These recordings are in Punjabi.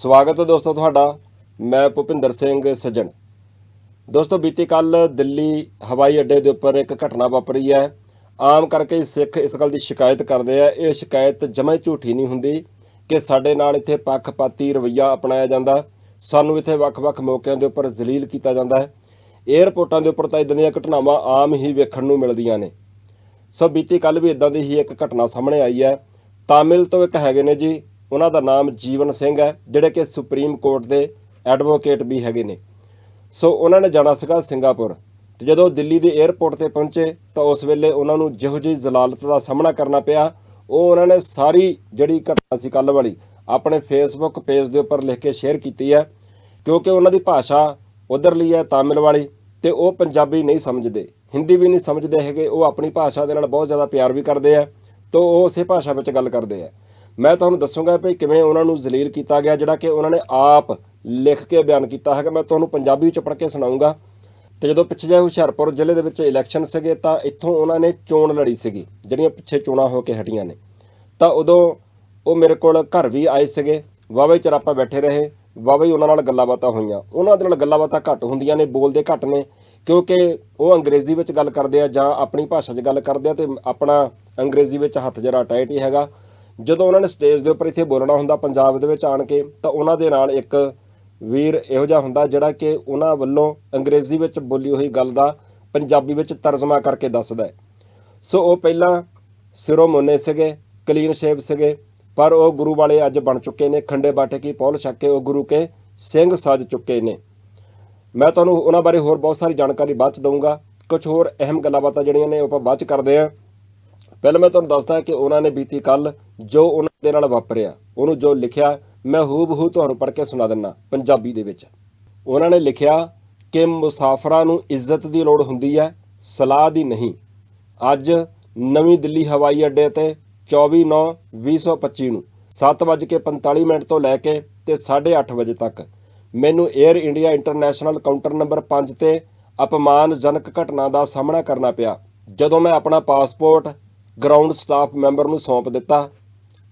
ਸਵਾਗਤ ਹੈ ਦੋਸਤੋ ਤੁਹਾਡਾ। ਮੈਂ ਭੁਪਿੰਦਰ ਸਿੰਘ ਸੱਜਣ। ਦੋਸਤੋ, ਬੀਤੀ ਕੱਲ ਦਿੱਲੀ ਹਵਾਈ ਅੱਡੇ ਦੇ ਉੱਪਰ ਇੱਕ ਘਟਨਾ ਵਾਪਰੀ ਹੈ। ਆਮ ਕਰਕੇ ਸਿੱਖ ਇਸ ਗੱਲ ਦੀ ਸ਼ਿਕਾਇਤ ਕਰਦੇ ਆ, ਇਹ ਸ਼ਿਕਾਇਤ ਜਮੇ ਝੂਠੀ ਨਹੀਂ ਹੁੰਦੀ ਕਿ ਸਾਡੇ ਨਾਲ ਇੱਥੇ ਪੱਖਪਾਤੀ ਰਵੱਈਆ ਅਪਣਾਇਆ ਜਾਂਦਾ। ਸਾਨੂੰ ਇੱਥੇ ਵੱਖ-ਵੱਖ ਮੌਕਿਆਂ ਦੇ ਉੱਪਰ ਜ਼ਲੀਲ ਕੀਤਾ ਜਾਂਦਾ ਹੈ। ਏਅਰਪੋਰਟਾਂ ਦੇ ਉੱਪਰ ਤਾਂ ਇਦਾਂ ਦੀਆਂ ਘਟਨਾਵਾਂ ਆਮ ਹੀ ਵੇਖਣ ਨੂੰ ਮਿਲਦੀਆਂ ਨੇ। ਸੋ ਬੀਤੀ ਕੱਲ ਵੀ ਇਦਾਂ ਦੀ ਹੀ ਇੱਕ ਘਟਨਾ ਸਾਹਮਣੇ ਆਈ ਹੈ। ਤਾਮਿਲ ਤੋਂ ਇੱਕ ਹੈਗੇ ਨੇ ਜੀ ਉਹਨਾਂ ਦਾ ਨਾਮ ਜੀਵਨ ਸਿੰਘ ਹੈ, ਜਿਹੜੇ ਕਿ ਸੁਪਰੀਮ ਕੋਰਟ ਦੇ ਐਡਵੋਕੇਟ ਵੀ ਹੈਗੇ ਨੇ। ਸੋ ਉਹਨਾਂ ਨੇ ਜਾਣਾ ਸੀਗਾ ਸਿੰਗਾਪੁਰ ਤੇ ਜਦੋਂ ਦਿੱਲੀ ਦੇ 에ਅਰਪੋਰਟ ਤੇ ਪਹੁੰਚੇ ਤਾਂ ਉਸ ਵੇਲੇ ਉਹਨਾਂ ਨੂੰ ਜਿਹੋ ਜਿਹੀ ਜ਼ਲਾਲਤ ਦਾ ਸਾਹਮਣਾ ਕਰਨਾ ਪਿਆ। ਉਹ ਉਹਨਾਂ ਨੇ ਸਾਰੀ ਜਿਹੜੀ ਘਟਨਾ ਸੀ ਕੱਲ ਵਾਲੀ ਆਪਣੇ ਫੇਸਬੁੱਕ ਪੇਜ ਦੇ ਉੱਪਰ ਲਿਖ ਕੇ ਸ਼ੇਅਰ ਕੀਤੀ ਹੈ, ਕਿਉਂਕਿ ਉਹਨਾਂ ਦੀ ਭਾਸ਼ਾ ਉਧਰਲੀ ਹੈ, ਤਾਮਿਲ ਵਾਲੀ ਤੇ ਉਹ ਪੰਜਾਬੀ ਨਹੀਂ ਸਮਝਦੇ। ਹਿੰਦੀ ਵੀ ਨਹੀਂ ਸਮਝਦੇ ਹੈਗੇ, ਉਹ ਆਪਣੀ ਭਾਸ਼ਾ ਦੇ ਨਾਲ ਬਹੁਤ ਜ਼ਿਆਦਾ ਪਿਆਰ ਵੀ ਕਰਦੇ ਆ ਤੋਂ ਉਹ ਉਸੇ ਭਾਸ਼ਾ ਵਿੱਚ ਗੱਲ ਕਰਦੇ ਆ। ਮੈਂ ਤੁਹਾਨੂੰ ਦੱਸੂਗਾ ਵੀ ਕਿਵੇਂ ਉਹਨਾਂ ਨੂੰ ਜ਼ਲੀਲ ਕੀਤਾ ਗਿਆ, ਜਿਹੜਾ ਕਿ ਉਹਨਾਂ ਨੇ ਆਪ ਲਿਖ ਕੇ ਬਿਆਨ ਕੀਤਾ ਹੈਗਾ। ਮੈਂ ਤੁਹਾਨੂੰ ਪੰਜਾਬੀ ਵਿੱਚ ਪੜ੍ਹ ਕੇ ਸੁਣਾਉਂਗਾ। ਤੇ ਜਦੋਂ ਪਿੱਛੇ ਜਿਹੇ ਹੁਸ਼ਿਆਰਪੁਰ ਜ਼ਿਲ੍ਹੇ ਦੇ ਵਿੱਚ ਇਲੈਕਸ਼ਨ ਸੀਗੇ, ਤਾਂ ਇੱਥੋਂ ਉਹਨਾਂ ਨੇ ਚੋਣ ਲੜੀ ਸੀਗੀ, ਜਿਹੜੀਆਂ ਪਿੱਛੇ ਚੋਣਾਂ ਹੋ ਕੇ ਹਟੀਆਂ ਨੇ। ਤਾਂ ਉਦੋਂ ਉਹ ਮੇਰੇ ਕੋਲ ਘਰ ਵੀ ਆਏ ਸੀਗੇ। ਵਾਵਾ ਚਿਰ ਆਪਾਂ ਬੈਠੇ ਰਹੇ ਵਾਵਾ ਉਹਨਾਂ ਨਾਲ ਗੱਲਾਂ ਬਾਤਾਂ ਹੋਈਆਂ। ਉਹਨਾਂ ਦੇ ਨਾਲ ਗੱਲਾਂ ਬਾਤਾਂ ਘੱਟ ਹੁੰਦੀਆਂ ਨੇ, ਬੋਲਦੇ ਘੱਟ ਨੇ, ਕਿਉਂਕਿ ਉਹ ਅੰਗਰੇਜ਼ੀ ਵਿੱਚ ਗੱਲ ਕਰਦੇ ਆ ਜਾਂ ਆਪਣੀ ਭਾਸ਼ਾ 'ਚ ਗੱਲ ਕਰਦੇ ਆ ਤੇ ਆਪਣਾ ਅੰਗਰੇਜ਼ੀ ਵਿੱਚ ਹੱਥ ਜਰਾ ਟਾਈਟ ਹੀ ਹੈਗਾ। ਜਦੋਂ ਉਹਨਾਂ ਨੇ ਸਟੇਜ ਦੇ ਉੱਪਰ ਇੱਥੇ ਬੋਲਣਾ ਹੁੰਦਾ ਪੰਜਾਬ ਦੇ ਵਿੱਚ ਆਣ ਕੇ, ਤਾਂ ਉਹਨਾਂ ਦੇ ਨਾਲ ਇੱਕ ਵੀਰ ਇਹੋ ਜਿਹਾ ਹੁੰਦਾ ਜਿਹੜਾ ਕਿ ਉਹਨਾਂ ਵੱਲੋਂ ਅੰਗਰੇਜ਼ੀ ਵਿੱਚ ਬੋਲੀ ਹੋਈ ਗੱਲ ਦਾ ਪੰਜਾਬੀ ਵਿੱਚ ਤਰਜਮਾ ਕਰਕੇ ਦੱਸਦਾ ਹੈ। ਸੋ ਉਹ ਪਹਿਲਾਂ ਸਿਰੋਂ ਮੁੰਨੇ ਸੀਗੇ, ਕਲੀਨ ਸ਼ੇਪ ਸੀਗੇ, ਪਰ ਉਹ ਗੁਰੂ ਵਾਲੇ ਅੱਜ ਬਣ ਚੁੱਕੇ ਨੇ, ਖੰਡੇ ਬਾਟੇ ਕੀ ਪੌਲ ਛੱਕ ਕੇ ਉਹ ਗੁਰੂ ਕੇ ਸਿੰਘ ਸਾਜ ਚੁੱਕੇ ਨੇ। ਮੈਂ ਤੁਹਾਨੂੰ ਉਹਨਾਂ ਬਾਰੇ ਹੋਰ ਬਹੁਤ ਸਾਰੀ ਜਾਣਕਾਰੀ ਬਾਅਦ ਚ ਦਊਂਗਾ। ਕੁਝ ਹੋਰ ਅਹਿਮ ਗੱਲਾਂ ਬਾਤਾਂ ਜਿਹੜੀਆਂ ਨੇ ਉਹ ਆਪਾਂ ਬਾਅਦ ਚ ਕਰਦੇ ਆਂ ਪਹਿਲਾਂ ਮੈਂ ਤੁਹਾਨੂੰ ਦੱਸਦਾ ਕਿ ਉਹਨਾਂ ਨੇ ਬੀਤੀ ਕੱਲ ਜੋ ਉਹਨਾਂ ਦੇ ਨਾਲ ਵਾਪਰਿਆ, ਉਹਨੂੰ ਜੋ ਲਿਖਿਆ, ਮੈਂ ਹੂਬਹੂ ਤੁਹਾਨੂੰ ਪੜ੍ਹ ਕੇ ਸੁਣਾ ਦਿੰਨਾ, ਪੰਜਾਬੀ ਦੇ ਵਿੱਚ। ਉਹਨਾਂ ਨੇ ਲਿਖਿਆ ਕਿ ਮੁਸਾਫਰਾਂ ਨੂੰ ਇੱਜ਼ਤ ਦੀ ਲੋੜ ਹੁੰਦੀ ਹੈ, ਸਲਾਹ ਦੀ ਨਹੀਂ। ਅੱਜ ਨਵੀਂ ਦਿੱਲੀ ਹਵਾਈ ਅੱਡੇ ਤੇ 24/9/2025 ਨੂੰ 7:45 ਮਿੰਟ ਤੋਂ ਲੈ ਕੇ ਤੇ 8:30 ਵਜੇ ਤੱਕ ਮੈਨੂੰ air India international counter number 5 ਤੇ ਅਪਮਾਨਜਨਕ ਘਟਨਾ ਦਾ ਸਾਹਮਣਾ ਕਰਨਾ ਪਿਆ। ਜਦੋਂ ਮੈਂ ਆਪਣਾ ਪਾਸਪੋਰਟ ਗਰਾਊਂਡ ਸਟਾਫ ਮੈਂਬਰ ਨੂੰ ਸੌਂਪ ਦਿੱਤਾ,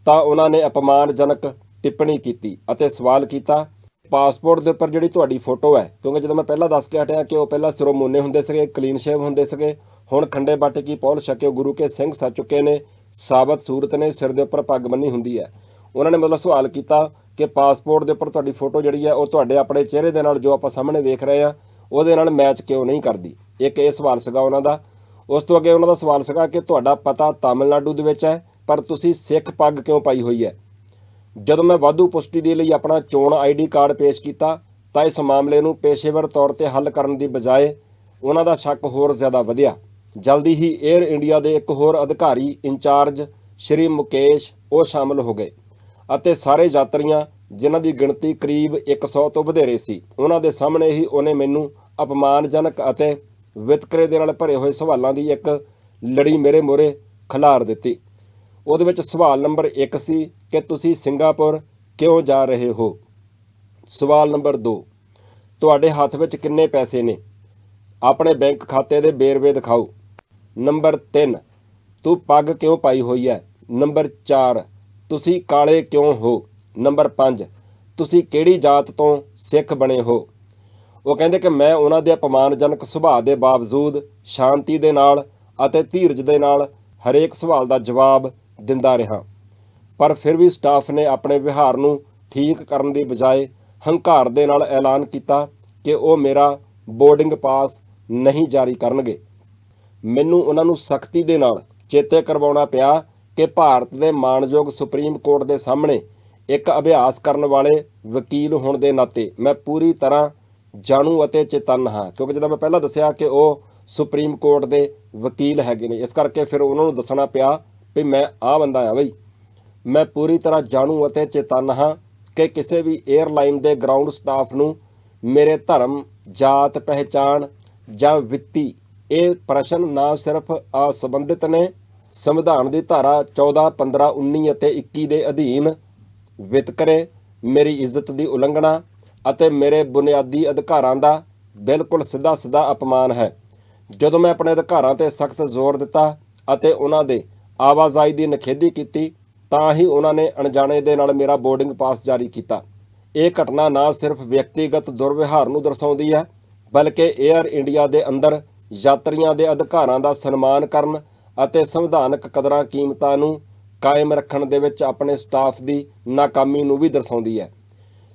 ਤਾਂ ਉਹਨਾਂ ਨੇ ਅਪਮਾਨਜਨਕ ਟਿੱਪਣੀ ਕੀਤੀ ਅਤੇ ਸਵਾਲ ਕੀਤਾ ਪਾਸਪੋਰਟ ਦੇ ਉੱਪਰ ਜਿਹੜੀ ਤੁਹਾਡੀ ਫੋਟੋ ਹੈ, ਕਿਉਂਕਿ ਜਦੋਂ ਮੈਂ ਪਹਿਲਾਂ ਦੱਸ ਕੇ ਹਟਿਆ ਕਿ ਉਹ ਪਹਿਲਾਂ ਸਿਰੋਂ ਮੁੰਨੇ ਹੁੰਦੇ ਸੀਗੇ ਕਲੀਨ ਸ਼ੇਵ ਹੁੰਦੇ ਸੀਗੇ, ਹੁਣ ਖੰਡੇ ਬਾਟੇ ਕੀ ਪੌਲ ਛਕਿਓ ਗੁਰੂ ਕੇ ਸਿੰਘ ਸੱਜ ਚੁੱਕੇ ਨੇ, ਸਾਬਤ ਸੂਰਤ ਨੇ, ਸਿਰ ਦੇ ਉੱਪਰ ਪੱਗ ਬੰਨੀ ਹੁੰਦੀ ਹੈ। ਉਹਨਾਂ ਨੇ ਮਤਲਬ ਸਵਾਲ ਕੀਤਾ ਕਿ ਪਾਸਪੋਰਟ ਦੇ ਉੱਪਰ ਤੁਹਾਡੀ ਫੋਟੋ ਜਿਹੜੀ ਹੈ, ਉਹ ਤੁਹਾਡੇ ਆਪਣੇ ਚਿਹਰੇ ਦੇ ਨਾਲ ਜੋ ਆਪਾਂ ਸਾਹਮਣੇ ਵੇਖ ਰਹੇ ਆ ਉਹਦੇ ਨਾਲ ਮੈਚ ਕਿਉਂ ਨਹੀਂ ਕਰਦੀ? ਇੱਕ ਇਹ ਸਵਾਲ ਸੀਗਾ ਉਹਨਾਂ ਦਾ ਉਸ ਤੋਂ ਅੱਗੇ ਉਹਨਾਂ ਦਾ ਸਵਾਲ ਸੀਗਾ ਕਿ ਤੁਹਾਡਾ ਪਤਾ ਤਾਮਿਲਨਾਡੂ ਦੇ ਵਿੱਚ ਹੈ, ਪਰ ਤੁਸੀਂ ਸਿੱਖ ਪੱਗ ਕਿਉਂ ਪਾਈ ਹੋਈ ਹੈ? ਜਦੋਂ ਮੈਂ ਵਾਧੂ ਪੁਸ਼ਟੀ ਦੇ ਲਈ ਆਪਣਾ ਚੋਣ ਆਈਡੀ ਕਾਰਡ ਪੇਸ਼ ਕੀਤਾ, ਤਾਂ ਇਸ ਮਾਮਲੇ ਨੂੰ ਪੇਸ਼ੇਵਰ ਤੌਰ ਤੇ ਹੱਲ ਕਰਨ ਦੀ ਬਜਾਏ ਉਹਨਾਂ ਦਾ ਸ਼ੱਕ ਹੋਰ ਜ਼ਿਆਦਾ ਵਧਿਆ। ਜਲਦੀ ਹੀ 에ਅਰ ਇੰਡੀਆ ਦੇ ਇੱਕ ਹੋਰ ਅਧਿਕਾਰੀ ਇੰਚਾਰਜ ਸ਼੍ਰੀ ਮੁਕੇਸ਼ ਉਹ ਸ਼ਾਮਲ ਹੋ ਗਏ ਅਤੇ ਸਾਰੇ ਯਾਤਰੀਆਂ, ਜਿਨ੍ਹਾਂ ਦੀ ਗਿਣਤੀ ਕਰੀਬ 100 ਤੋਂ ਵਧੇਰੇ ਸੀ, ਉਹਨਾਂ ਦੇ ਸਾਹਮਣੇ ਹੀ ਉਹਨੇ ਮੈਨੂੰ ਅਪਮਾਨਜਨਕ ਅਤੇ ਵਿਤਕਰੇ ਦੇ ਨਾਲ ਭਰੇ ਹੋਏ ਸਵਾਲਾਂ ਦੀ ਇੱਕ ਲੜੀ ਮੇਰੇ ਮੋਰੇ ਖਿਲਾਰ ਦਿੱਤੀ। ਉਹਦੇ ਵਿੱਚ ਸਵਾਲ ਨੰਬਰ 1 ਸੀ ਕਿ ਤੁਸੀਂ ਸਿੰਗਾਪੁਰ ਕਿਉਂ ਜਾ ਰਹੇ ਹੋ? ਸਵਾਲ ਨੰਬਰ 2 ਤੁਹਾਡੇ ਹੱਥ ਵਿੱਚ ਕਿੰਨੇ ਪੈਸੇ ਨੇ? ਆਪਣੇ ਬੈਂਕ ਖਾਤੇ ਦੇ ਵੇਰਵੇ ਦਿਖਾਓ। ਨੰਬਰ 3 ਤੂੰ ਪੱਗ ਕਿਉਂ ਪਾਈ ਹੋਈ ਹੈ ਨੰਬਰ 4 ਤੁਸੀਂ ਕਾਲੇ ਕਿਉਂ ਹੋ? ਨੰਬਰ 5 ਤੁਸੀਂ ਕਿਹੜੀ ਜਾਤ ਤੋਂ ਸਿੱਖ ਬਣੇ ਹੋ? ਉਹ ਕਹਿੰਦੇ ਕਿ ਮੈਂ ਉਹਨਾਂ ਦੇ ਅਪਮਾਨਜਨਕ ਸੁਭਾਅ ਦੇ ਬਾਵਜੂਦ ਸ਼ਾਂਤੀ ਦੇ ਨਾਲ ਅਤੇ ਧੀਰਜ ਦੇ ਨਾਲ ਹਰੇਕ ਸਵਾਲ ਦਾ ਜਵਾਬ ਦਿੰਦਾ ਰਿਹਾ। ਪਰ ਫਿਰ ਵੀ ਸਟਾਫ ਨੇ ਆਪਣੇ ਵਿਹਾਰ ਨੂੰ ਠੀਕ ਕਰਨ ਦੀ ਬਜਾਏ ਹੰਕਾਰ ਦੇ ਨਾਲ ਐਲਾਨ ਕੀਤਾ ਕਿ ਉਹ ਮੇਰਾ ਬੋਰਡਿੰਗ ਪਾਸ ਨਹੀਂ ਜਾਰੀ ਕਰਨਗੇ। ਮੈਨੂੰ ਉਹਨਾਂ ਨੂੰ ਸਖਤੀ ਦੇ ਨਾਲ ਚੇਤੇ ਕਰਵਾਉਣਾ ਪਿਆ ਕਿ ਭਾਰਤ ਦੇ ਮਾਣਯੋਗ ਸੁਪਰੀਮ ਕੋਰਟ ਦੇ ਸਾਹਮਣੇ ਇੱਕ ਅਭਿਆਸ ਕਰਨ ਵਾਲੇ ਵਕੀਲ ਹੋਣ ਦੇ ਨਾਤੇ ਮੈਂ ਪੂਰੀ ਤਰ੍ਹਾਂ ਜਾਣੂ ਅਤੇ ਚੇਤਨ ਹਾਂ। ਕਿਉਂਕਿ ਜਿੱਦਾਂ ਮੈਂ ਪਹਿਲਾਂ ਦੱਸਿਆ ਕਿ ਉਹ ਸੁਪਰੀਮ ਕੋਰਟ ਦੇ ਵਕੀਲ ਹੈਗੇ ਨੇ, ਇਸ ਕਰਕੇ ਫਿਰ ਉਹਨਾਂ ਨੂੰ ਦੱਸਣਾ ਪਿਆ ਵੀ ਮੈਂ ਆਹ ਬੰਦਾ ਆ ਬਈ। ਮੈਂ ਪੂਰੀ ਤਰ੍ਹਾਂ ਜਾਣੂ ਅਤੇ ਚੇਤਨ ਹਾਂ ਕਿ ਕਿਸੇ ਵੀ 에ਅਰਲਾਈਨ ਦੇ ਗਰਾਊਂਡ ਸਟਾਫ ਨੂੰ ਮੇਰੇ ਧਰਮ, ਜਾਤ, ਪਹਿਚਾਣ ਜਾਂ ਵਿੱਤੀ ਇਹ ਪ੍ਰਸ਼ਨ ਨਾ ਸਿਰਫ ਅਸੰਬੰਧਿਤ ਨੇ, ਸੰਵਿਧਾਨ ਦੀ ਧਾਰਾ 14 15 19 ਅਤੇ 21 ਦੇ ਅਧੀਨ ਵਿਤਕਰੇ, ਮੇਰੀ ਇੱਜ਼ਤ ਦੀ ਉਲੰਘਣਾ ਅਤੇ ਮੇਰੇ ਬੁਨਿਆਦੀ ਅਧਿਕਾਰਾਂ ਦਾ ਬਿਲਕੁਲ ਸਿੱਧਾ ਸਿੱਧਾ ਅਪਮਾਨ ਹੈ। ਜਦੋਂ ਮੈਂ ਆਪਣੇ ਅਧਿਕਾਰਾਂ ਤੇ ਸਖਤ ਜ਼ੋਰ ਦਿੱਤਾ ਅਤੇ ਉਹਨਾਂ ਦੇ ਆਵਾਜਾਈ ਦੀ ਨਖੇਦੀ ਕੀਤੀ, ਤਾਂ ਹੀ ਉਹਨਾਂ ਨੇ ਅਣਜਾਣੇ ਦੇ ਨਾਲ ਮੇਰਾ ਬੋਰਡਿੰਗ ਪਾਸ ਜਾਰੀ ਕੀਤਾ। ਇਹ ਘਟਨਾ ਨਾ ਸਿਰਫ ਵਿਅਕਤੀਗਤ ਦੁਰਵਿਹਾਰ ਨੂੰ ਦਰਸਾਉਂਦੀ ਹੈ, ਬਲਕਿ 에ਅਰ ਇੰਡੀਆ ਦੇ ਅੰਦਰ ਯਾਤਰੀਆਂ ਦੇ ਅਧਿਕਾਰਾਂ ਦਾ ਸਨਮਾਨ ਕਰਨ ਅਤੇ ਸੰਵਿਧਾਨਕ ਕਦਰਾਂ ਕੀਮਤਾਂ ਨੂੰ ਕਾਇਮ ਰੱਖਣ ਦੇ ਵਿੱਚ ਆਪਣੇ ਸਟਾਫ ਦੀ ਨਾਕਾਮੀ ਨੂੰ ਵੀ ਦਰਸਾਉਂਦੀ ਹੈ।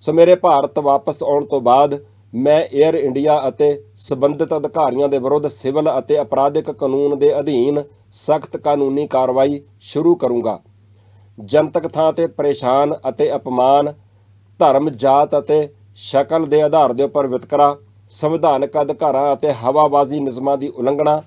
ਸੋ ਮੇਰੇ ਭਾਰਤ ਵਾਪਸ ਆਉਣ ਤੋਂ ਬਾਅਦ ਮੈਂ 에ਅਰ ਇੰਡੀਆ ਅਤੇ ਸਬੰਧਿਤ ਅਧਿਕਾਰੀਆਂ ਦੇ ਵਿਰੁੱਧ ਸਿਵਲ ਅਤੇ ਅਪਰਾਧਿਕ ਕਾਨੂੰਨ ਦੇ ਅਧੀਨ ਸਖਤ ਕਾਨੂੰਨੀ ਕਾਰਵਾਈ ਸ਼ੁਰੂ ਕਰੂੰਗਾ। ਜਨਤਕ ਥਾਂ ਤੇ ਪਰੇਸ਼ਾਨ ਅਤੇ ਅਪਮਾਨ, ਧਰਮ, ਜਾਤ ਅਤੇ ਸ਼ਕਲ ਦੇ ਆਧਾਰ ਦੇ ਉੱਪਰ ਵਿਤਕਰਾ, ਸੰਵਿਧਾਨਕ ਅਧਿਕਾਰਾਂ ਅਤੇ ਹਵਾਬਾਜ਼ੀ ਨਿਯਮਾਂ ਦੀ ਉਲੰਘਣਾ,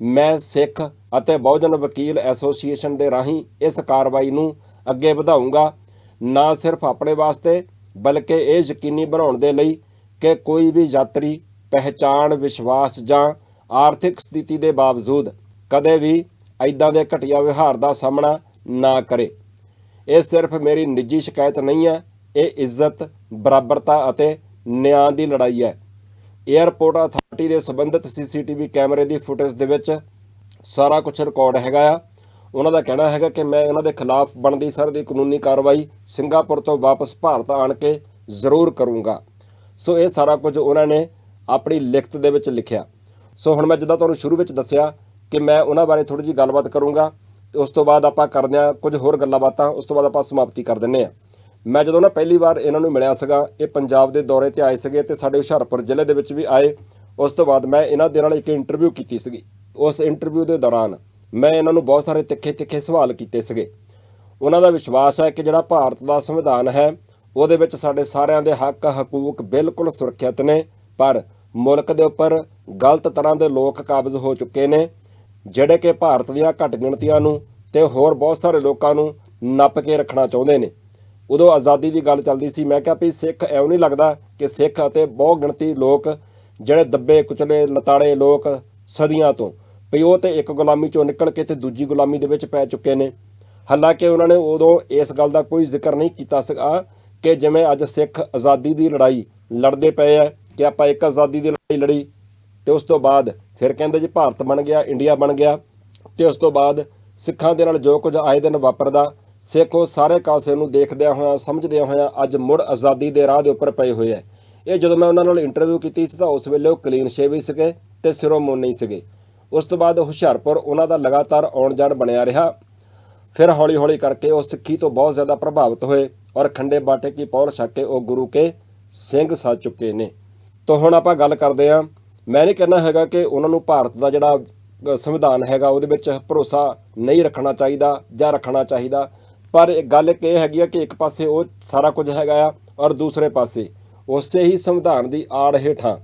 ਮੈਂ ਸਿੱਖ ਅਤੇ ਬਹੁਜਨ ਵਕੀਲ ਐਸੋਸੀਏਸ਼ਨ ਦੇ ਰਾਹੀਂ ਇਸ ਕਾਰਵਾਈ ਨੂੰ ਅੱਗੇ ਵਧਾਉਂਗਾ ਨਾ ਸਿਰਫ ਆਪਣੇ ਵਾਸਤੇ ਬਲਕਿ ਇਹ ਯਕੀਨੀ ਬਣਾਉਣ ਦੇ ਲਈ ਕਿ ਕੋਈ ਵੀ ਯਾਤਰੀ, ਪਹਿਚਾਣ, ਵਿਸ਼ਵਾਸ ਜਾਂ ਆਰਥਿਕ ਸਥਿਤੀ ਦੇ ਬਾਵਜੂਦ ਕਦੇ ਵੀ ਐਦਾਂ ਦੇ ਘਟੀਆ ਵਿਹਾਰ ਦਾ ਸਾਹਮਣਾ ਨਾ ਕਰੇ। ਇਹ ਸਿਰਫ ਮੇਰੀ ਨਿੱਜੀ ਸ਼ਿਕਾਇਤ ਨਹੀਂ ਹੈ, ਇਹ ਇੱਜ਼ਤ, ਬਰਾਬਰਤਾ ਅਤੇ ਨਿਆਂ ਦੀ ਲੜਾਈ ਹੈ। 에ਅਰਪੋਰਟ ਅਥਾਰਟੀ ਦੇ ਸੰਬੰਧਿਤ ਸੀਸੀਟੀਵੀ ਕੈਮਰੇ ਦੀ ਫੁਟੇਜ ਦੇ ਵਿੱਚ ਸਾਰਾ ਕੁਝ ਰਿਕਾਰਡ ਹੈਗਾ ਆ। ਉਹਨਾਂ ਦਾ ਕਹਿਣਾ ਹੈਗਾ ਕਿ ਮੈਂ ਉਹਨਾਂ ਦੇ ਖਿਲਾਫ ਬਣਦੀ ਸਰ ਦੀ ਕਾਨੂੰਨੀ ਕਾਰਵਾਈ ਸਿੰਗਾਪੁਰ ਤੋਂ ਵਾਪਸ ਭਾਰਤ ਆਣ ਕੇ ਜ਼ਰੂਰ ਕਰੂੰਗਾ। ਸੋ ਇਹ ਸਾਰਾ ਕੁਝ ਉਹਨਾਂ ਨੇ ਆਪਣੀ ਲਿਖਤ ਦੇ ਵਿੱਚ ਲਿਖਿਆ। ਸੋ ਹੁਣ ਮੈਂ ਜਿੱਦਾਂ ਤੁਹਾਨੂੰ ਸ਼ੁਰੂ ਵਿੱਚ ਦੱਸਿਆ ਕਿ ਮੈਂ ਉਹਨਾਂ ਬਾਰੇ ਥੋੜੀ ਜਿਹੀ ਗੱਲਬਾਤ ਕਰੂੰਗਾ, ਤੇ ਉਸ ਤੋਂ ਬਾਅਦ ਆਪਾਂ ਕਰਦੇ ਹਾਂ ਕੁਝ ਹੋਰ ਗੱਲਾਂ ਬਾਤਾਂ, ਉਸ ਤੋਂ ਬਾਅਦ ਆਪਾਂ ਸਮਾਪਤੀ ਕਰ ਦਿੰਨੇ ਆ ਮੈਂ ਜਦੋਂ ਨਾ ਪਹਿਲੀ ਵਾਰ ਇਹਨਾਂ ਨੂੰ ਮਿਲਿਆ ਸੀਗਾ, ਇਹ ਪੰਜਾਬ ਦੇ ਦੌਰੇ ਤੇ ਆਏ ਸੀਗੇ ਤੇ ਸਾਡੇ ਹੁਸ਼ਿਆਰਪੁਰ ਜ਼ਿਲ੍ਹੇ ਦੇ ਵਿੱਚ ਵੀ ਆਏ, ਉਸ ਤੋਂ ਬਾਅਦ ਮੈਂ ਇਹਨਾਂ ਦੇ ਨਾਲ ਇੱਕ ਇੰਟਰਵਿਊ ਕੀਤੀ ਸੀਗੀ। ਉਸ ਇੰਟਰਵਿਊ ਦੇ ਦੌਰਾਨ ਮੈਂ ਇਹਨਾਂ ਨੂੰ ਬਹੁਤ ਸਾਰੇ ਤਿੱਖੇ ਤਿੱਖੇ ਸਵਾਲ ਕੀਤੇ ਸੀਗੇ। ਉਹਨਾਂ ਦਾ ਵਿਸ਼ਵਾਸ ਹੈ ਕਿ ਜਿਹੜਾ ਭਾਰਤ ਦਾ ਸੰਵਿਧਾਨ ਹੈ, ਉਹਦੇ ਵਿੱਚ ਸਾਡੇ ਸਾਰਿਆਂ ਦੇ ਹੱਕ, ਹਕੂਕ ਬਿਲਕੁਲ ਸੁਰੱਖਿਅਤ ਨੇ, ਪਰ ਮੁਲਕ ਦੇ ਉੱਪਰ ਗਲਤ ਤਰ੍ਹਾਂ ਦੇ ਲੋਕ ਕਾਬਜ਼ ਹੋ ਚੁੱਕੇ ਨੇ, ਜਿਹੜੇ ਕਿ ਭਾਰਤ ਦੀਆਂ ਘੱਟ ਗਿਣਤੀਆਂ ਨੂੰ ਤੇ ਹੋਰ ਬਹੁਤ ਸਾਰੇ ਲੋਕਾਂ ਨੂੰ ਨੱਪ ਕੇ ਰੱਖਣਾ ਚਾਹੁੰਦੇ ਨੇ। ਉਦੋਂ ਆਜ਼ਾਦੀ ਦੀ ਗੱਲ ਚੱਲਦੀ ਸੀ, ਮੈਂ ਕਿਹਾ ਵੀ ਸਿੱਖ ਐਉਂ ਨਹੀਂ ਲੱਗਦਾ ਕਿ ਸਿੱਖ ਅਤੇ ਬਹੁ ਗਿਣਤੀ ਲੋਕ, ਜਿਹੜੇ ਦੱਬੇ, ਕੁਚਲੇ ਲਤਾੜੇ ਲੋਕ ਸਦੀਆਂ ਤੋਂ ਵੀ ਉਹ ਤੇ ਇੱਕ ਗੁਲਾਮੀ ਚੋਂ ਨਿਕਲ ਕੇ ਤੇ ਦੂਜੀ ਗੁਲਾਮੀ ਦੇ ਵਿੱਚ ਪੈ ਚੁੱਕੇ ਨੇ। ਹਾਲਾਂਕਿ ਉਹਨਾਂ ਨੇ ਉਦੋਂ ਇਸ ਗੱਲ ਦਾ ਕੋਈ ਜ਼ਿਕਰ ਨਹੀਂ ਕੀਤਾ ਸੀਗਾ ਕਿ ਜਿਵੇਂ ਅੱਜ ਸਿੱਖ ਆਜ਼ਾਦੀ ਦੀ ਲੜਾਈ ਲੜਦੇ ਪਏ ਆ ਕਿ ਆਪਾਂ ਇੱਕ ਆਜ਼ਾਦੀ ਦੀ ਲੜਾਈ ਲੜੀ ਤੇ ਉਸ ਤੋਂ ਬਾਅਦ ਫਿਰ ਕਹਿੰਦੇ ਜੀ ਭਾਰਤ ਬਣ ਗਿਆ, ਇੰਡੀਆ ਬਣ ਗਿਆ ਤੇ ਉਸ ਤੋਂ ਬਾਅਦ ਸਿੱਖਾਂ ਦੇ ਨਾਲ ਜੋ ਕੁਝ ਆਏ ਦਿਨ ਵਾਪਰਦਾ, ਸਿੱਖ ਉਹ ਸਾਰੇ ਕਾਸੇ ਨੂੰ ਦੇਖਦਿਆਂ ਹੋਇਆਂ, ਸਮਝਦਿਆਂ ਹੋਇਆਂ ਅੱਜ ਮੁੜ ਆਜ਼ਾਦੀ ਦੇ ਰਾਹ ਦੇ ਉੱਪਰ ਪਏ ਹੋਏ ਆ। ਇਹ ਜਦੋਂ ਮੈਂ ਉਹਨਾਂ ਨਾਲ ਇੰਟਰਵਿਊ ਕੀਤੀ ਸੀ ਤਾਂ ਉਸ ਵੇਲੇ ਉਹ ਕਲੀਨ ਸ਼ੇਵ ਹੀ ਸੀਗੇ ਤੇ ਸਿਰੋਂ ਮੁੰਨ ਨਹੀਂ ਸੀਗੇ। ਉਸ ਤੋਂ ਬਾਅਦ ਹੁਸ਼ਿਆਰਪੁਰ, ਉਹਨਾਂ ਦਾ ਲਗਾਤਾਰ ਆਉਣ ਜਾਣ ਬਣਿਆ ਰਿਹਾ। ਫਿਰ ਹੌਲੀ ਹੌਲੀ ਕਰਕੇ ਉਹ ਸਿੱਖੀ ਤੋਂ ਬਹੁਤ ਜ਼ਿਆਦਾ ਪ੍ਰਭਾਵਿਤ ਹੋਏ ਔਰ ਖੰਡੇ ਬਾਟੇ ਕੀ ਪੌਲ ਛੱਕ ਕੇ ਉਹ ਗੁਰੂ ਕੇ ਸਿੰਘ ਸੱਜ ਚੁੱਕੇ ਨੇ। ਤਾਂ ਹੁਣ ਆਪਾਂ ਗੱਲ ਕਰਦੇ ਹਾਂ। ਮੈਂ ਨਹੀਂ ਕਹਿੰਦਾ ਹੈਗਾ ਕਿ ਉਹਨਾਂ ਨੂੰ ਭਾਰਤ ਦਾ ਜਿਹੜਾ ਸੰਵਿਧਾਨ ਹੈਗਾ ਉਹਦੇ ਵਿੱਚ ਭਰੋਸਾ ਨਹੀਂ ਰੱਖਣਾ ਚਾਹੀਦਾ ਜਾਂ ਰੱਖਣਾ ਚਾਹੀਦਾ। ਪਰ ਗੱਲ ਇੱਕ ਇਹ ਹੈਗੀ ਆ ਕਿ ਇੱਕ ਪਾਸੇ ਉਹ ਸਾਰਾ ਕੁਝ ਹੈਗਾ ਆ ਔਰ ਦੂਸਰੇ ਪਾਸੇ ਉਸੇ ਹੀ ਸੰਵਿਧਾਨ ਦੀ ਆੜ ਹੇਠਾਂ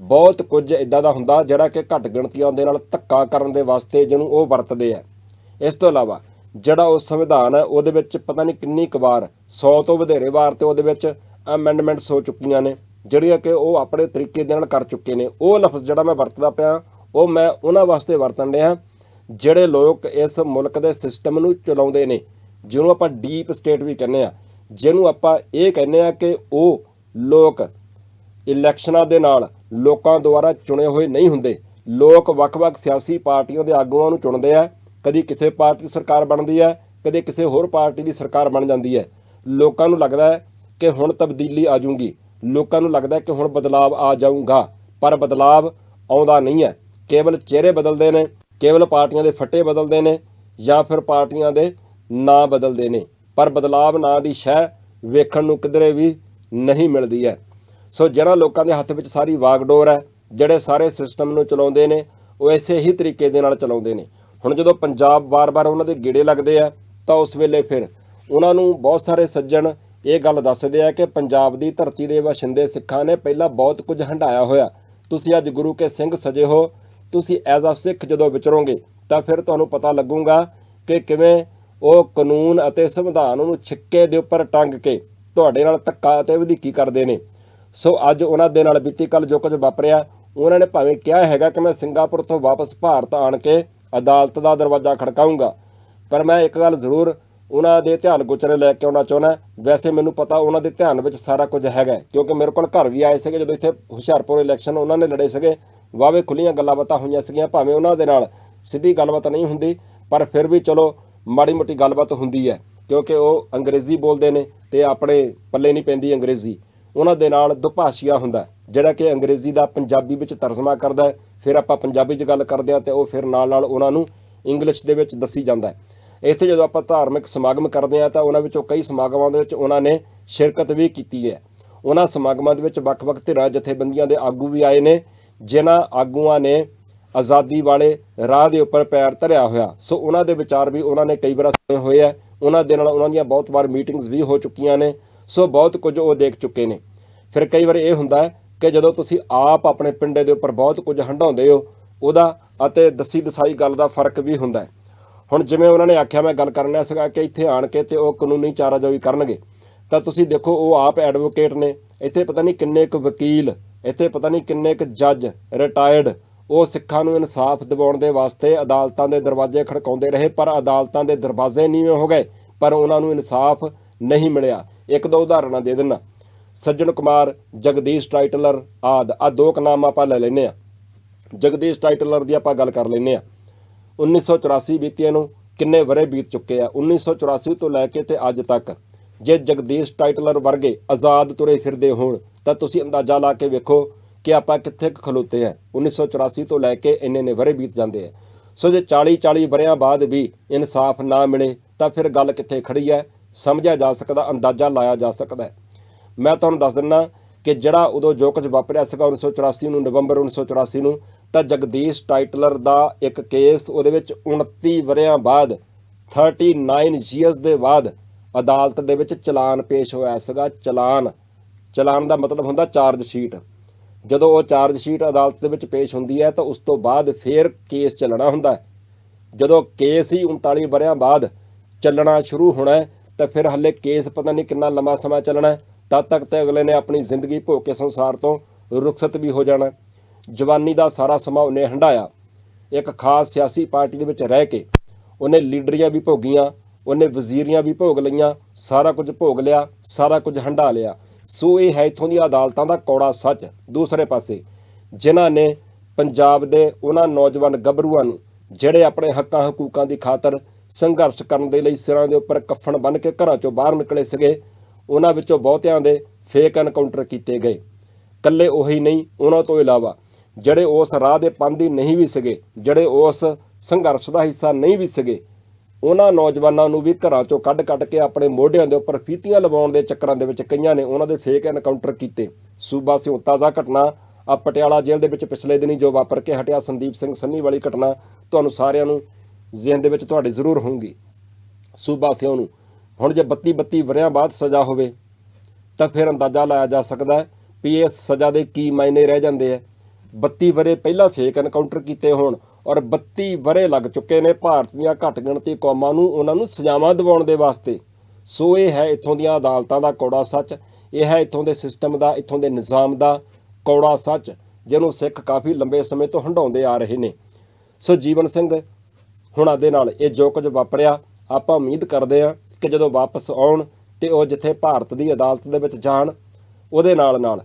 ਬਹੁਤ ਕੁਝ ਇਦਾਂ ਦਾ ਹੁੰਦਾ ਜਿਹੜਾ ਕਿ ਘੱਟ ਗਿਣਤੀਆਂ ਦੇ ਨਾਲ ਧੱਕਾ ਕਰਨ ਦੇ ਵਾਸਤੇ ਜਿਹਨੂੰ ਉਹ ਵਰਤਦੇ ਆ। ਇਸ ਤੋਂ ਇਲਾਵਾ ਜਿਹੜਾ ਉਹ ਸੰਵਿਧਾਨ ਹੈ, ਉਹਦੇ ਵਿੱਚ ਪਤਾ ਨਹੀਂ ਕਿੰਨੀ ਕੁ ਵਾਰ 100 ਤੋਂ ਵਧੇਰੇ ਵਾਰ ਤੇ ਉਹਦੇ ਵਿੱਚ ਅਮੈਂਡਮੈਂਟਸ ਹੋ ਚੁੱਕੀਆਂ ਨੇ, ਜਿਹੜੀਆਂ ਕਿ ਉਹ ਆਪਣੇ ਤਰੀਕੇ ਦੇ ਨਾਲ ਕਰ ਚੁੱਕੇ ਨੇ। ਉਹ ਲਫ਼ਜ਼ ਜਿਹੜਾ ਮੈਂ ਵਰਤਦਾ ਪਿਆ, ਉਹ ਮੈਂ ਉਹਨਾਂ ਵਾਸਤੇ ਵਰਤਣ ਰਿਹਾ ਜਿਹੜੇ ਲੋਕ ਇਸ ਮੁਲਕ ਦੇ ਸਿਸਟਮ ਨੂੰ ਚਲਾਉਂਦੇ ਨੇ, ਜਿਹਨੂੰ ਆਪਾਂ ਡੀਪ ਸਟੇਟ ਵੀ ਕਹਿੰਦੇ ਆ, ਜਿਹਨੂੰ ਆਪਾਂ ਇਹ ਕਹਿੰਦੇ ਆ ਕਿ ਉਹ ਲੋਕ ਇਲੈਕਸ਼ਨਾਂ ਦੇ ਨਾਲ ਲੋਕਾਂ ਦੁਆਰਾ ਚੁਣੇ ਹੋਏ ਨਹੀਂ ਹੁੰਦੇ। ਲੋਕ ਵੱਖ-ਵੱਖ ਸਿਆਸੀ ਪਾਰਟੀਆਂ ਦੇ ਆਗੂਆਂ ਨੂੰ ਚੁਣਦੇ ਆ। ਕਦੀ ਕਿਸੇ ਪਾਰਟੀ ਦੀ ਸਰਕਾਰ ਬਣਦੀ ਹੈ ਕਦੇ ਕਿਸੇ ਹੋਰ ਪਾਰਟੀ ਦੀ ਸਰਕਾਰ ਬਣ ਜਾਂਦੀ ਹੈ ਲੋਕਾਂ ਨੂੰ ਲੱਗਦਾ ਹੈ ਕਿ ਹੁਣ ਤਬਦੀਲੀ ਆ ਜਾਊਗੀ। ਲੋਕਾਂ ਨੂੰ ਲੱਗਦਾ ਹੈ ਕਿ ਹੁਣ ਬਦਲਾਵ ਆ ਜਾਊਗਾ, ਪਰ ਬਦਲਾਵ ਆਉਂਦਾ ਨਹੀਂ ਹੈ। ਕੇਵਲ ਚਿਹਰੇ ਬਦਲਦੇ ਨੇ, ਕੇਵਲ ਪਾਰਟੀਆਂ ਦੇ ਫੱਟੇ ਬਦਲਦੇ ਨੇ, ਜਾਂ ਫਿਰ ਪਾਰਟੀਆਂ ਦੇ ਨਾਂ ਬਦਲਦੇ ਨੇ। ਪਰ ਬਦਲਾਵ ਨਾਂ ਦੀ ਸ਼ੈ ਵੇਖਣ ਨੂੰ ਕਿਧਰੇ ਵੀ ਨਹੀਂ ਮਿਲਦੀ ਹੈ। ਸੋ ਜਿਹੜਾ ਲੋਕਾਂ ਦੇ ਹੱਥ ਵਿੱਚ ਸਾਰੀ ਵਾਗਡੋਰ ਹੈ, ਜਿਹੜੇ ਸਾਰੇ ਸਿਸਟਮ ਨੂੰ ਚਲਾਉਂਦੇ ਨੇ, ਉਹ ਇਸੇ ਹੀ ਤਰੀਕੇ ਦੇ ਨਾਲ ਚਲਾਉਂਦੇ ਨੇ। ਹੁਣ ਜਦੋਂ ਪੰਜਾਬ ਵਾਰ-ਵਾਰ ਉਹਨਾਂ ਦੇ ਗੇੜੇ ਲੱਗਦੇ ਆ, ਤਾਂ ਉਸ ਵੇਲੇ ਫਿਰ ਉਹਨਾਂ ਨੂੰ ਬਹੁਤ ਸਾਰੇ ਸੱਜਣ ਇਹ ਗੱਲ ਦੱਸਦੇ ਆ ਕਿ ਪੰਜਾਬ ਦੀ ਧਰਤੀ ਦੇ ਵਸਿੰਦੇ ਸਿੱਖਾਂ ਨੇ ਪਹਿਲਾਂ ਬਹੁਤ ਕੁਝ ਹੰਡਾਇਆ ਹੋਇਆ। ਤੁਸੀਂ ਅੱਜ ਗੁਰੂ ਕੇ ਸਿੰਘ ਸਜੇ ਹੋ, ਤੁਸੀਂ ਐਜ਼ ਅ ਸਿੱਖ ਜਦੋਂ ਵਿਚਰੋਗੇ, ਤਾਂ ਫਿਰ ਤੁਹਾਨੂੰ ਪਤਾ ਲੱਗੂਗਾ ਕਿ ਕਿਵੇਂ ਉਹ ਕਾਨੂੰਨ ਅਤੇ ਸੰਵਿਧਾਨ ਨੂੰ ਛਿੱਕੇ ਦੇ ਉੱਪਰ ਟੰਗ ਕੇ ਤੁਹਾਡੇ ਨਾਲ ਧੱਕਾ ਅਤੇ ਵਧੀਕੀ ਕਰਦੇ ਨੇ। ਸੋ ਅੱਜ ਉਹਨਾਂ ਦੇ ਨਾਲ ਬੀਤੀ ਕੱਲ ਜੋ ਕੁਝ ਵਾਪਰਿਆ, ਉਹਨਾਂ ਨੇ ਭਾਵੇਂ ਕਿਹਾ ਹੈਗਾ ਕਿ ਮੈਂ ਸਿੰਗਾਪੁਰ ਤੋਂ ਵਾਪਸ ਭਾਰਤ ਆਣ ਕੇ ਅਦਾਲਤ ਦਾ ਦਰਵਾਜ਼ਾ ਖੜਕਾਉਂਗਾ ਪਰ ਮੈਂ ਇੱਕ ਗੱਲ ਜ਼ਰੂਰ ਉਹਨਾਂ ਦੇ ਧਿਆਨ ਗੁਚਰੇ ਲੈ ਕੇ ਆਉਣਾ ਚਾਹੁੰਦਾ, ਵੈਸੇ ਮੈਨੂੰ ਪਤਾ ਉਹਨਾਂ ਦੇ ਧਿਆਨ ਵਿੱਚ ਸਾਰਾ ਕੁਝ ਹੈਗਾ ਕਿਉਂਕਿ ਮੇਰੇ ਕੋਲ ਘਰ ਵੀ ਆਏ ਸੀਗੇ, ਜਦੋਂ ਇੱਥੇ ਹੁਸ਼ਿਆਰਪੁਰ ਇਲੈਕਸ਼ਨ ਉਹਨਾਂ ਨੇ ਲੜੇ ਸੀਗੇ ਵਾਵੇ ਖੁੱਲੀਆਂ ਗੱਲਾਂ ਬਾਤਾਂ ਹੋਈਆਂ ਸੀਗੀਆਂ, ਭਾਵੇਂ ਉਹਨਾਂ ਦੇ ਨਾਲ ਸਿੱਧੀ ਗੱਲਬਾਤ ਨਹੀਂ ਹੁੰਦੀ, ਪਰ ਫਿਰ ਵੀ ਚਲੋ ਮਾੜੀ ਮੋਟੀ ਗੱਲਬਾਤ ਹੁੰਦੀ ਹੈ, ਕਿਉਂਕਿ ਉਹ ਅੰਗਰੇਜ਼ੀ ਬੋਲਦੇ ਨੇ ਤੇ ਆਪਣੇ ਪੱਲੇ ਨਹੀਂ ਪੈਂਦੀ ਅੰਗਰੇਜ਼ੀ। ਉਹਨਾਂ ਦੇ ਨਾਲ ਦੁਭਾਸ਼ੀਆ ਹੁੰਦਾ ਜਿਹੜਾ ਕਿ ਅੰਗਰੇਜ਼ੀ ਦਾ ਪੰਜਾਬੀ ਵਿੱਚ ਤਰਜਮਾ ਕਰਦਾ ਹੈ। ਫਿਰ ਆਪਾਂ ਪੰਜਾਬੀ 'ਚ ਗੱਲ ਕਰਦੇ ਹਾਂ ਤੇ ਉਹ ਫਿਰ ਨਾਲ ਨਾਲ ਉਹਨਾਂ ਨੂੰ ਇੰਗਲਿਸ਼ ਦੇ ਵਿੱਚ ਦੱਸੀ ਜਾਂਦਾ ਇੱਥੇ ਜਦੋਂ ਆਪਾਂ ਧਾਰਮਿਕ ਸਮਾਗਮ ਕਰਦੇ ਹਾਂ ਤਾਂ ਉਹਨਾਂ ਵਿੱਚੋਂ ਕਈ ਸਮਾਗਮਾਂ ਦੇ ਵਿੱਚ ਉਹਨਾਂ ਨੇ ਸ਼ਿਰਕਤ ਵੀ ਕੀਤੀ ਹੈ। ਉਹਨਾਂ ਸਮਾਗਮਾਂ ਦੇ ਵਿੱਚ ਵੱਖ-ਵੱਖ ਧਿਰਾਂ ਜਥੇਬੰਦੀਆਂ ਦੇ ਆਗੂ ਵੀ ਆਏ ਨੇ, ਜਿਨ੍ਹਾਂ ਆਗੂਆਂ ਨੇ ਆਜ਼ਾਦੀ ਵਾਲੇ ਰਾਹ ਦੇ ਉੱਪਰ ਪੈਰ ਧਰਿਆ ਹੋਇਆ। ਸੋ ਉਹਨਾਂ ਦੇ ਵਿਚਾਰ ਵੀ ਉਹਨਾਂ ਨੇ ਕਈ ਵਾਰ ਸੁਣੇ ਹੋਏ ਆ ਉਹਨਾਂ ਦੇ ਨਾਲ ਉਹਨਾਂ ਦੀਆਂ ਬਹੁਤ ਵਾਰ ਮੀਟਿੰਗਸ ਵੀ ਹੋ ਚੁੱਕੀਆਂ ਨੇ। ਸੋ ਬਹੁਤ ਕੁਝ ਉਹ ਦੇਖ ਚੁੱਕੇ ਨੇ। ਫਿਰ ਕਈ ਵਾਰ ਇਹ ਹੁੰਦਾ ਹੈ ਕਿ ਜਦੋਂ ਤੁਸੀਂ ਆਪ ਆਪਣੇ ਪਿੰਡੇ ਦੇ ਉੱਪਰ ਬਹੁਤ ਕੁਝ ਹੰਡਾਉਂਦੇ ਹੋ, ਉਹਦਾ ਅਤੇ ਦਸੀ ਦਸਾਈ ਗੱਲ ਦਾ ਫ਼ਰਕ ਵੀ ਹੁੰਦਾ ਹੈ। ਹੁਣ ਜਿਵੇਂ ਉਹਨਾਂ ਨੇ ਆਖਿਆ, ਮੈਂ ਗੱਲ ਕਰਨਾ ਸੀਗਾ ਕਿ ਇੱਥੇ ਆਣ ਕੇ ਤੇ ਉਹ ਕਾਨੂੰਨੀ ਚਾਰਾਜੋਈ ਕਰਨਗੇ। ਤਾਂ ਤੁਸੀਂ ਦੇਖੋ, ਉਹ ਆਪ ਐਡਵੋਕੇਟ ਨੇ। ਇੱਥੇ ਪਤਾ ਨਹੀਂ ਕਿੰਨੇ ਕੁ ਵਕੀਲ, ਇੱਥੇ ਪਤਾ ਨਹੀਂ ਕਿੰਨੇ ਕੁ ਜੱਜ ਰਿਟਾਇਰਡ ਉਹ ਸਿੱਖਾਂ ਨੂੰ ਇਨਸਾਫ ਦਿਵਾਉਣ ਦੇ ਵਾਸਤੇ ਅਦਾਲਤਾਂ ਦੇ ਦਰਵਾਜ਼ੇ ਖੜਕਾਉਂਦੇ ਰਹੇ, ਪਰ ਅਦਾਲਤਾਂ ਦੇ ਦਰਵਾਜ਼ੇ ਨੀਵੇਂ ਹੋ ਗਏ, ਪਰ ਉਹਨਾਂ ਨੂੰ ਇਨਸਾਫ ਨਹੀਂ ਮਿਲਿਆ। ਇੱਕ ਦੋ ਉਦਾਹਰਨਾਂ ਦੇ ਦਿੰਨਾ ਸੱਜਣ ਕੁਮਾਰ, ਜਗਦੀਸ਼ ਟਾਈਟਲਰ ਆਦ। ਆ ਦੋ ਕੁ ਨਾਮ ਆਪਾਂ ਲੈ ਲੈਨੇ ਆ ਜਗਦੀਸ਼ ਟਾਈਟਲਰ ਦੀ ਆਪਾਂ ਗੱਲ ਕਰ ਲੈਨੇ ਆ 1984 ਬੀਤਿਆਂ ਨੂੰ ਕਿੰਨੇ ਵਰੇ ਬੀਤ ਚੁੱਕੇ ਆ? 1984 ਤੋਂ ਲੈ ਕੇ ਤੇ ਅੱਜ ਤੱਕ। ਜੇ ਜਗਦੀਸ਼ ਟਾਈਟਲਰ ਵਰਗੇ ਆਜ਼ਾਦ ਤੁਰੇ ਫਿਰਦੇ ਹੋਣ, ਤਾਂ ਤੁਸੀਂ ਅੰਦਾਜ਼ਾ ਲਾ ਕੇ ਵੇਖੋ ਕਿ ਆਪਾਂ ਕਿੱਥੇ ਕੁ ਖਲੋਤੇ ਆ। 1984 ਤੋਂ ਲੈ ਕੇ ਇੰਨੇ ਨੇ ਵਰੇ ਬੀਤ ਜਾਂਦੇ ਆ। ਸੋ ਜੇ 40 40 ਵਰਿਆਂ ਬਾਅਦ ਵੀ ਇਨਸਾਫ ਨਾ ਮਿਲੇ, ਤਾਂ ਫਿਰ ਗੱਲ ਕਿੱਥੇ ਖੜੀ ਹੈ? ਸਮਝਿਆ ਜਾ ਸਕਦਾ, ਅੰਦਾਜ਼ਾ ਲਾਇਆ ਜਾ ਸਕਦਾ ਹੈ। ਮੈਂ ਤੁਹਾਨੂੰ ਦੱਸ ਦਿੰਨਾ ਕਿ ਜਿਹੜਾ ਉਦੋਂ ਜੋ ਕੁਝ ਵਾਪਰਿਆ ਸੀਗਾ 1984 ਨੂੰ, ਨਵੰਬਰ 1984 ਨੂੰ, ਤਾਂ ਜਗਦੀਸ਼ ਟਾਈਟਲਰ ਦਾ ਇੱਕ ਕੇਸ ਉਹਦੇ ਵਿੱਚ 29 ਵਰਿਆਂ ਬਾਅਦ 39 ਇਅਰਸ ਦੇ ਬਾਅਦ ਅਦਾਲਤ ਦੇ ਵਿੱਚ ਚਲਾਨ ਪੇਸ਼ ਹੋਇਆ ਸੀਗਾ, ਚਲਾਨ। ਚਲਾਨ ਦਾ ਮਤਲਬ ਹੁੰਦਾ ਚਾਰਜ ਸ਼ੀਟ ਜਦੋਂ ਉਹ ਚਾਰਜ ਸ਼ੀਟ ਅਦਾਲਤ ਦੇ ਵਿੱਚ ਪੇਸ਼ ਹੁੰਦੀ ਹੈ, ਤਾਂ ਉਸ ਤੋਂ ਬਾਅਦ ਫੇਰ ਕੇਸ ਚੱਲਣਾ ਹੁੰਦਾ ਹੈ। ਜਦੋਂ ਕੇਸ ਹੀ 39 ਵਰਿਆਂ ਬਾਅਦ ਚੱਲਣਾ ਸ਼ੁਰੂ ਹੋਣਾ ਤਾਂ ਫਿਰ ਹੱਲੇ ਕੇਸ ਪਤਾ ਨਹੀਂ ਕਿੰਨਾ ਲੰਮਾ ਸਮਾਂ ਚੱਲਣਾ ਤਦ ਤੱਕ ਤੇ ਅਗਲੇ ਨੇ ਆਪਣੀ ਜ਼ਿੰਦਗੀ ਭੋਗ ਕੇ ਸੰਸਾਰ ਤੋਂ ਰੁਖਸਤ ਵੀ ਹੋ ਜਾਣਾ। ਜਵਾਨੀ ਦਾ ਸਾਰਾ ਸਮਾਂ ਉਹਨੇ ਹੰਡਾਇਆ ਇੱਕ ਖਾਸ ਸਿਆਸੀ ਪਾਰਟੀ ਦੇ ਵਿੱਚ ਰਹਿ ਕੇ ਉਹਨੇ ਲੀਡਰੀਆਂ ਵੀ ਭੋਗੀਆਂ, ਉਹਨੇ ਵਜ਼ੀਰੀਆਂ ਵੀ ਭੋਗ ਲਈਆਂ, ਸਾਰਾ ਕੁਝ ਭੋਗ ਲਿਆ, ਸਾਰਾ ਕੁਝ ਹੰਡਾ ਲਿਆ। ਸੋ ਇਹ ਹੈ ਇਥੋਂ ਦੀਆਂ ਅਦਾਲਤਾਂ ਦਾ ਕੌੜਾ ਸੱਚ ਦੂਸਰੇ ਪਾਸੇ। ਜਿਨ੍ਹਾਂ ਨੇ ਪੰਜਾਬ ਦੇ ਉਹਨਾਂ ਨੌਜਵਾਨ ਗੱਭਰੂਆਂ ਨੂੰ, ਜਿਹੜੇ ਆਪਣੇ ਹੱਕਾਂ ਹਕੂਕਾਂ ਦੀ ਖਾਤਰ ਸੰਘਰਸ਼ ਕਰਨ ਦੇ ਲਈ ਸਿਰਾਂ ਦੇ ਉੱਪਰ ਕੱਫਣ ਬੰਨ੍ਹ ਕੇ ਘਰਾਂ ਚੋਂ ਬਾਹਰ ਨਿਕਲੇ ਸੀਗੇ। ਉਹਨਾਂ ਵਿੱਚੋਂ ਬਹੁਤਿਆਂ ਦੇ ਫੇਕ ਐਨਕਾਊਂਟਰ ਕੀਤੇ ਗਏ। ਕੱਲੇ ਉਹੀ ਨਹੀਂ, ਉਹਨਾਂ ਤੋਂ ਇਲਾਵਾ ਜਿਹੜੇ ਉਸ ਰਾਹ ਦੇ ਪੰਦੀ ਨਹੀਂ ਵੀ ਸੀਗੇ, ਜਿਹੜੇ ਉਸ ਸੰਘਰਸ਼ ਦਾ ਹਿੱਸਾ ਨਹੀਂ ਵੀ ਸੀਗੇ, ਉਹਨਾਂ ਨੌਜਵਾਨਾਂ ਨੂੰ ਵੀ ਘਰਾਂ ਚੋਂ ਕੱਢ-ਕੱਢ ਕੇ ਆਪਣੇ ਮੋਢਿਆਂ ਦੇ ਉੱਪਰ ਫੀਤੀਆਂ ਲਵਾਉਣ ਦੇ ਚੱਕਰਾਂ ਦੇ ਵਿੱਚ ਕਈਆਂ ਨੇ ਉਹਨਾਂ ਦੇ ਫੇਕ ਐਨਕਾਊਂਟਰ ਕੀਤੇ। ਸੂਬਾ ਸਿਉ ਤਾਜ਼ਾ ਘਟਨਾ ਆ ਪਟਿਆਲਾ ਜੇਲ੍ਹ ਦੇ ਵਿੱਚ ਪਿਛਲੇ ਦਿਨੀ ਜੋ ਵਾਪਰ ਕੇ ਹਟਿਆ ਸੰਦੀਪ ਸਿੰਘ ਸੰਨੀ ਵਾਲੀ ਘਟਨਾ, ਤੁਹਾਨੂੰ ਸਾਰਿਆਂ ਨੂੰ ਜ਼ਿਹਨ ਦੇ ਵਿੱਚ ਤੁਹਾਡੇ ਜ਼ਰੂਰ ਹੋਊਗੀ। ਸੂਬਾ ਸਿਉ ਨੂੰ। ਹੁਣ ਜੇ 32 32 ਵਰਿਆਂ ਬਾਅਦ ਸਜ਼ਾ ਹੋਵੇ, ਤਾਂ ਫਿਰ ਅੰਦਾਜ਼ਾ ਲਾਇਆ ਜਾ ਸਕਦਾ ਹੈ ਵੀ ਇਸ ਸਜ਼ਾ ਦੇ ਕੀ ਮਾਇਨੇ ਰਹਿ ਜਾਂਦੇ ਆ। 32 ਵਰੇ ਪਹਿਲਾਂ ਫੇਕ ਐਨਕਾਊਂਟਰ ਕੀਤੇ ਹੋਣ ਔਰ 32 ਵਰੇ ਲੱਗ ਚੁੱਕੇ ਨੇ ਭਾਰਤ ਦੀਆਂ ਘੱਟ ਗਿਣਤੀ ਕੌਮਾਂ ਨੂੰ ਉਹਨਾਂ ਨੂੰ ਸਜ਼ਾਵਾਂ ਦਿਵਾਉਣ ਦੇ ਵਾਸਤੇ। ਸੋ ਇਹ ਹੈ ਇੱਥੋਂ ਦੀਆਂ ਅਦਾਲਤਾਂ ਦਾ ਕੌੜਾ ਸੱਚ, ਇਹ ਹੈ ਇੱਥੋਂ ਦੇ ਸਿਸਟਮ ਦਾ, ਇੱਥੋਂ ਦੇ ਨਿਜ਼ਾਮ ਦਾ ਕੌੜਾ ਸੱਚ, ਜਿਹਨੂੰ ਸਿੱਖ ਕਾਫੀ ਲੰਬੇ ਸਮੇਂ ਤੋਂ ਹੰਡਾਉਂਦੇ ਆ ਰਹੇ ਨੇ। ਸੋ ਜੀਵਨ ਸਿੰਘ ਹੁਣਾਂ ਦੇ ਨਾਲ ਇਹ ਜੋ ਕੁਝ ਵਾਪਰਿਆ, ਆਪਾਂ ਉਮੀਦ ਕਰਦੇ ਹਾਂ ਕਿ ਜਦੋਂ ਵਾਪਸ ਆਉਣ ਤੇ ਉਹ ਜਿੱਥੇ ਭਾਰਤ ਦੀ ਅਦਾਲਤ ਦੇ ਵਿੱਚ ਜਾਣ, ਉਹਦੇ ਨਾਲ ਨਾਲ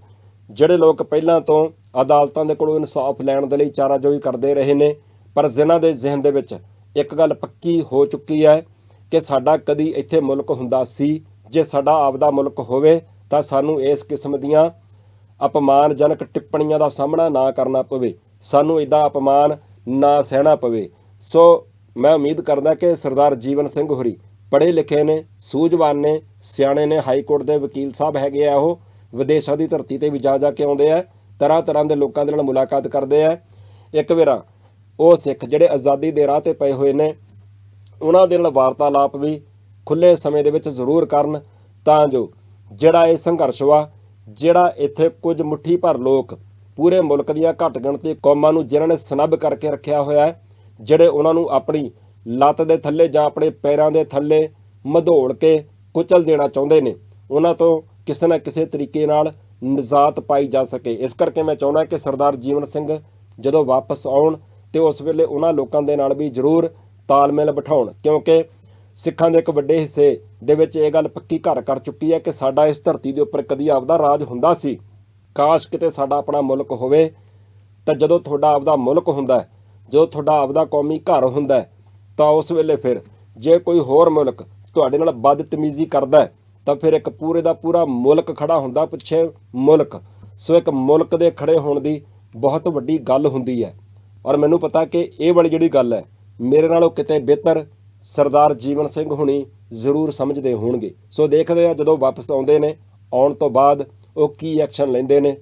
ਜਿਹੜੇ ਲੋਕ ਪਹਿਲਾਂ ਤੋਂ ਅਦਾਲਤਾਂ ਦੇ ਕੋਲੋਂ ਇਨਸਾਫ ਲੈਣ ਦੇ ਲਈ ਚਾਰਾਜੋਈ ਕਰਦੇ ਰਹੇ ਨੇ, ਪਰ ਜਿਨ੍ਹਾਂ ਦੇ ਜ਼ਿਹਨ ਦੇ ਵਿੱਚ ਇੱਕ ਗੱਲ ਪੱਕੀ ਹੋ ਚੁੱਕੀ ਹੈ ਕਿ ਸਾਡਾ ਕਦੀ ਇੱਥੇ ਮੁਲਕ ਹੁੰਦਾ ਸੀ, ਜੇ ਸਾਡਾ ਆਪਦਾ ਮੁਲਕ ਹੋਵੇ ਤਾਂ ਸਾਨੂੰ ਇਸ ਕਿਸਮ ਦੀਆਂ ਅਪਮਾਨਜਨਕ ਟਿੱਪਣੀਆਂ ਦਾ ਸਾਹਮਣਾ ਨਾ ਕਰਨਾ ਪਵੇ, ਸਾਨੂੰ ਇਦਾਂ ਅਪਮਾਨ ਨਾ ਸਹਿਣਾ ਪਵੇ। ਸੋ ਮੈਂ ਉਮੀਦ ਕਰਦਾ ਕਿ ਸਰਦਾਰ ਜੀਵਨ ਸਿੰਘ ਹੋਰੀ ਪੜ੍ਹੇ ਲਿਖੇ ਨੇ, ਸੂਝਵਾਨ ਨੇ, ਸਿਆਣੇ ਨੇ, ਹਾਈ ਕੋਰਟ ਦੇ ਵਕੀਲ ਸਾਹਿਬ ਹੈਗੇ ਆ ਉਹ, ਵਿਦੇਸ਼ਾਂ ਦੀ ਧਰਤੀ ਤੇ ਵੀ ਜਾ ਜਾ ਕੇ ਆਉਂਦੇ ਆ, ਤਰ੍ਹਾਂ ਤਰ੍ਹਾਂ ਦੇ ਲੋਕਾਂ ਦੇ ਨਾਲ ਮੁਲਾਕਾਤ ਕਰਦੇ ਆ। ਇੱਕ ਵੇਰਾ, ਉਹ ਸਿੱਖ ਜਿਹੜੇ ਆਜ਼ਾਦੀ ਦੇ ਰਾਹ ਤੇ ਪਏ ਹੋਏ ਨੇ, ਉਹਨਾਂ ਦੇ ਨਾਲ ਵਾਰਤਾਲਾਪ ਵੀ ਖੁੱਲੇ ਸਮੇਂ ਦੇ ਵਿੱਚ ਜ਼ਰੂਰ ਕਰਨ, ਤਾਂ ਜੋ ਜਿਹੜਾ ਇਹ ਸੰਘਰਸ਼ ਵਾ, ਜਿਹੜਾ ਇੱਥੇ ਕੁਝ ਮੁੱਠੀ ਭਰ ਲੋਕ, ਪੂਰੇ ਮੁਲਕ ਦੀਆਂ ਘੱਟ ਗਿਣਤੀ ਕੌਮਾਂ ਨੂੰ ਜਿਨ੍ਹਾਂ ਨੇ ਸਨੱਬ ਕਰਕੇ ਰੱਖਿਆ ਹੋਇਆ ਹੈ ਜਿਹੜੇ ਉਹਨਾਂ ਨੂੰ ਆਪਣੀ ਲੱਤ ਦੇ ਥੱਲੇ ਜਾਂ ਆਪਣੇ ਪੈਰਾਂ ਦੇ ਥੱਲੇ ਮਧੋੜ ਕੇ ਕੁਚਲ ਦੇਣਾ ਚਾਹੁੰਦੇ ਨੇ, ਉਹਨਾਂ ਤੋਂ ਕਿਸੇ ਨਾ ਕਿਸੇ ਤਰੀਕੇ ਨਾਲ ਨਿਜ਼ਾਤ ਪਾਈ ਜਾ ਸਕੇ। ਇਸ ਕਰਕੇ ਮੈਂ ਚਾਹੁੰਦਾ ਕਿ ਸਰਦਾਰ ਜੀਵਨ ਸਿੰਘ ਜਦੋਂ ਵਾਪਸ ਆਉਣ ਤੇ ਉਸ ਵੇਲੇ ਉਹਨਾਂ ਲੋਕਾਂ ਦੇ ਨਾਲ ਵੀ ਜ਼ਰੂਰ ਤਾਲਮੇਲ ਬਿਠਾਉਣ, ਕਿਉਂਕਿ ਸਿੱਖਾਂ ਦੇ ਇੱਕ ਵੱਡੇ ਹਿੱਸੇ ਦੇ ਵਿੱਚ ਇਹ ਗੱਲ ਪੱਕੀ ਘਰ ਕਰ ਚੁੱਕੀ ਹੈ ਕਿ ਸਾਡਾ ਇਸ ਧਰਤੀ ਦੇ ਉੱਪਰ ਕਦੀ ਆਪਦਾ ਰਾਜ ਹੁੰਦਾ ਸੀ। ਕਾਸ਼ ਕਿਤੇ ਸਾਡਾ ਆਪਣਾ ਮੁਲਕ ਹੋਵੇ, ਤਾਂ ਜਦੋਂ ਤੁਹਾਡਾ ਆਪਦਾ ਮੁਲਕ ਹੁੰਦਾ ਹੈ ਜਦੋਂ ਤੁਹਾਡਾ ਆਪਦਾ ਕੌਮੀ ਘਰ ਹੁੰਦਾ ਹੈ, ਤਾਂ ਉਸ ਵੇਲੇ ਫਿਰ ਜੇ ਕੋਈ ਹੋਰ ਮੁਲਕ ਤੁਹਾਡੇ ਨਾਲ ਬਦਤਮੀਜ਼ੀ ਕਰਦਾ ਹੈ, ਤਾਂ ਫਿਰ ਇੱਕ ਪੂਰੇ ਦਾ ਪੂਰਾ ਮੁਲਕ ਖੜਾ ਹੁੰਦਾ ਪਿੱਛੇ ਮੁਲਕ। ਸੋ ਇੱਕ ਮੁਲਕ ਦੇ ਖੜੇ ਹੋਣ ਦੀ ਬਹੁਤ ਵੱਡੀ ਗੱਲ ਹੁੰਦੀ ਹੈ। ਔਰ ਮੈਨੂੰ ਪਤਾ ਕਿ ਇਹ ਵਾਲੀ ਜਿਹੜੀ ਗੱਲ ਹੈ, ਮੇਰੇ ਨਾਲੋਂ ਕਿਤੇ ਬਿਹਤਰ ਸਰਦਾਰ ਜੀਵਨ ਸਿੰਘ ਹੁਣੀ ਜ਼ਰੂਰ ਸਮਝਦੇ ਹੋਣਗੇ। ਸੋ ਦੇਖਦੇ ਆ ਜਦੋਂ ਵਾਪਸ ਆਉਂਦੇ ਨੇ, ਆਉਣ ਤੋਂ ਬਾਅਦ ਉਹ ਕੀ ਐਕਸ਼ਨ ਲੈਂਦੇ ਨੇ।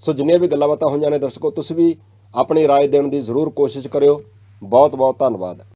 ਸੋ ਜਿੰਨੀਆਂ ਵੀ ਗੱਲਾਂ ਬਾਤਾਂ ਹੋਈਆਂ ਨੇ, ਦਰਸ਼ਕੋ, ਤੁਸੀਂ ਵੀ ਆਪਣੀ ਰਾਏ ਦੇਣ ਦੀ ਜ਼ਰੂਰ ਕੋਸ਼ਿਸ਼ ਕਰਿਓ। ਬਹੁਤ ਬਹੁਤ ਧੰਨਵਾਦ।